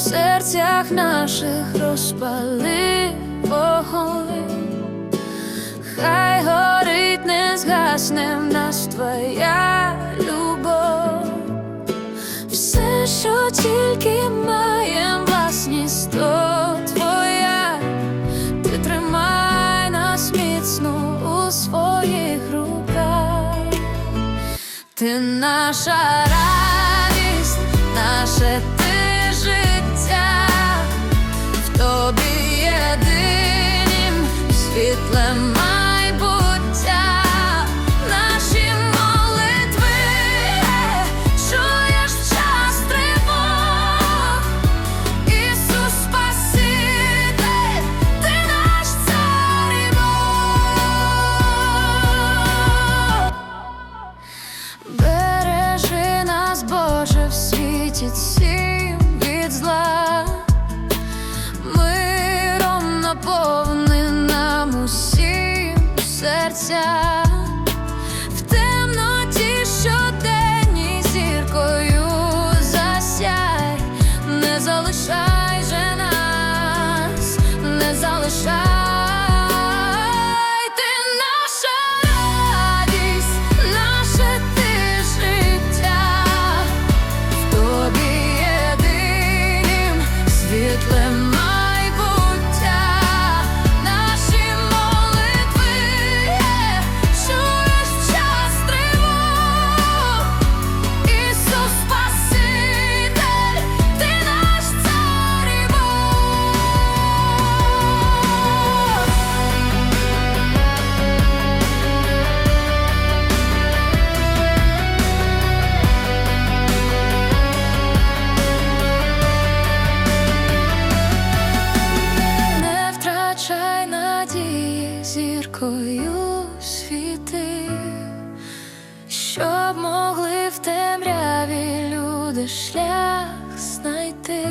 серцях наших розпали вогонь, хай горить, не згасне в нас твоя любов, все, що тільки маєм власність, то ти тримай нас міцно у своїх руках. Ти наша радість, світле майбуття, наші молитви. Чуєш час тривог, Ісус Спаситель, ти наш цар. Бережи нас, Боже, в світи, щоб могли в темряві люди шлях знайти.